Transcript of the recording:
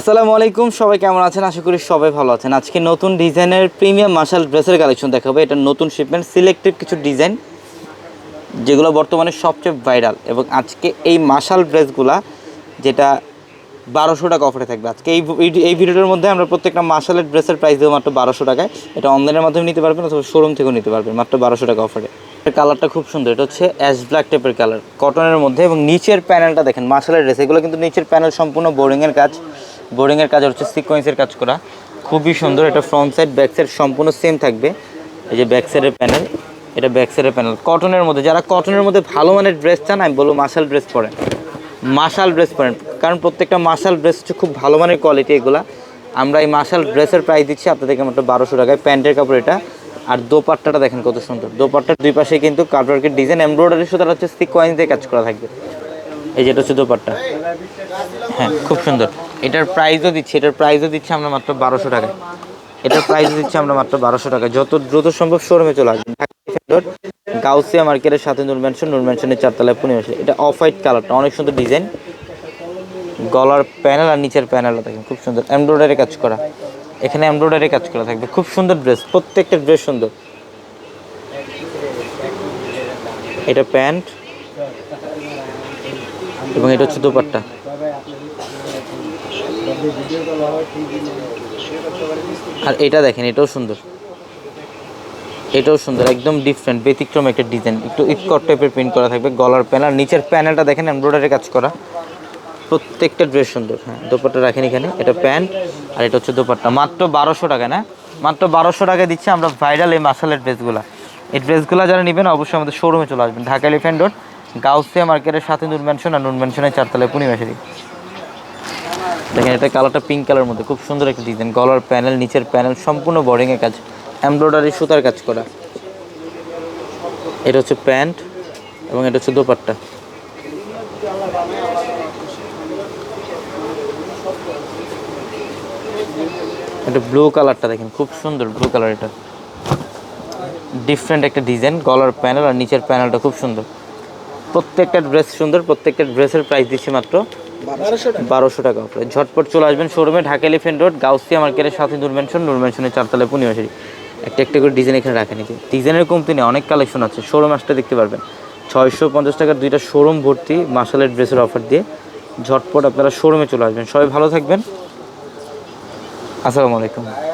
আসসালামু আলাইকুম, সবাই কেমন আছেন? আশা করি সবাই ভালো আছেন। আজকে নতুন ডিজাইনের প্রিমিয়াম মার্শাল ড্রেসের কালেকশন দেখাবো। এটা নতুন শিপমেন্ট সিলেক্টেড কিছু ডিজাইন, যেগুলো বর্তমানে সবচেয়ে ভাইরাল এবং আজকে এই মার্শাল ড্রেসগুলা, যেটা বারোশো টাকা অফারে থাকবে। আজকে এই এই- এই ভিডিওটার মধ্যে আমরা প্রত্যেকটা মার্শালের ড্রেসের প্রাইস দেবো মাত্র বারোশো টাকায়। এটা অনলাইনের মাধ্যমে নিতে পারবেন অথবা শোরুম থেকেও নিতে পারবেন, মাত্র বারোশো টাকা অফারে কালারটা খুব সুন্দর। এটা হচ্ছে অ্যাশ ব্ল্যাক টাইপের কালার কটনের মধ্যে এবং নিচের প্যানেলটা দেখেন মার্শালের ড্রেস এগুলো কিন্তু নিচের প্যানেল সম্পূর্ণ বোরিংয়ের কাজ। বোরিংয়ের কাজ হচ্ছে সিকোয়েন্সের কাজ করা। খুবই সুন্দর, এটা ফ্রন্ট সাইড ব্যাক সাইড সম্পূর্ণ সেম থাকবে। এই যে ব্যাক সাইডের প্যানেল এটা ব্যাক সাইডের প্যানেল কটনের মধ্যে, যারা কটনের মধ্যে ভালো মানের ড্রেস চান, আমি বলব মার্শাল ড্রেস পরেন। মার্শাল ড্রেস পরেন, কারণ প্রত্যেকটা মার্শাল ড্রেস হচ্ছে খুব ভালো মানের কোয়ালিটি এগুলা। আমরা এই মার্শাল ড্রেসের প্রাইস দিচ্ছি আপনাদেরকে মাত্র বারোশো টাকায়। প্যান্টের কাপড় এটা, আর দোপাট্টাটা দেখেন কত সুন্দর। দোপাট্টার দুই পাশে কিন্তু কাপড়ের ডিজাইন এমব্রয়ডারি সুতার হচ্ছে সিকোয়েন্স দিয়ে কাজ করা থাকবে। এই যেটা হচ্ছে দোপাট্টা। হ্যাঁ খুব সুন্দর। এটার প্রাইসও দিচ্ছি, এটার প্রাইসও দিচ্ছি আমরা মাত্র বারোশো টাকায়। এটার প্রাইস দিচ্ছি আমরা মাত্র বারোশো টাকায়। যত দ্রুত সম্ভব শোরুমে চলে আসবেন। গাউসিয়া মার্কেটের সাথে নূর ম্যানশন নূর ম্যানশনের চারতলায় পুনে আসে এটা অফ হোয়াইট কালারটা অনেক সুন্দর ডিজাইন গলার প্যানেল আর নিচের প্যানেলটা দেখেন, খুব সুন্দর। এমব্রয়ডারি কাজ করা। এখানে এমব্রয়ডারি কাজ করা থাকবে। খুব সুন্দর ড্রেস প্রত্যেকটা ড্রেস সুন্দর। এটা প্যান্ট। এবং এটা হচ্ছে দোপাট্টা। আর এটা দেখেন, এটাও সুন্দর। এটাও সুন্দর, একদম ডিফারেন্ট ব্যতিক্রম একটা ডিজাইন একটু ইস্কট টাইপের প্রিন্ট করা থাকবে, গলার প্যানেল নিচের প্যানেলটা দেখেন এমব্রয়ডারি কাজ করা। প্রত্যেকটা ড্রেস সুন্দর হ্যাঁ। দোপাট্টা রাখেন এখানে, এটা প্যান্ট, আর এটা হচ্ছে দোপাট্টা। মাত্র বারোশো টাকা, না? মাত্র বারোশো টাকা দিচ্ছি আমরা ভাইরাল এই মাসালের ড্রেসগুলো এই ড্রেসগুলো যারা নেবেন, অবশ্যই আমাদের শোরুমে চলে আসবেন। ঢাকা এলিফ্যান্ট রোড গাউসিয়া মার্কেটের সাথে নুন ম্যানশন আর নূর ম্যানশনের চারতলায় পূর্ণিমাশারি দেখেন, এটা কালারটা পিঙ্ক কালার মধ্যে, খুব সুন্দর একটা ডিজাইন গলার প্যানেল নিচের প্যানেল সম্পূর্ণ বোরিংয়ের কাজ। এমব্রয়ডারি সুতার কাজ করা। এটা হচ্ছে প্যান্ট এবং এটা হচ্ছে দোপাট্টা। এটা ব্লু কালারটা দেখেন, খুব সুন্দর ব্লু কালার এটা। ডিফারেন্ট একটা ডিজাইন গলার প্যানেল আর নিচের প্যানেলটা খুব সুন্দর। প্রত্যেকটা ড্রেস সুন্দর, প্রত্যেকটা ড্রেসের প্রাইস দিচ্ছি মাত্র বারোশো টাকা উপরে। ঝটপট চলে আসবেন শোরুমে ঢাকা এলিফেন্ট রোড গাউসিয়া মার্কেটের সাথে নূর ম্যানশন নূর ম্যানশনের চারতলায় পূর্ণিমাশারি একটা একটা করে ডিজাইন এখানে রাখেন যে ডিজাইনের কমতি নেই, অনেক কালেকশন আছে। শোরুম আসতে দেখতে পারবেন। ছয়শো পঞ্চাশ টাকার দুইটা শোরুম ভর্তি মার্শালের ড্রেসের অফার দিয়ে ঝটপট আপনারা শোরুমে চলে আসবেন। সবাই ভালো থাকবেন। আসসালামু আলাইকুম।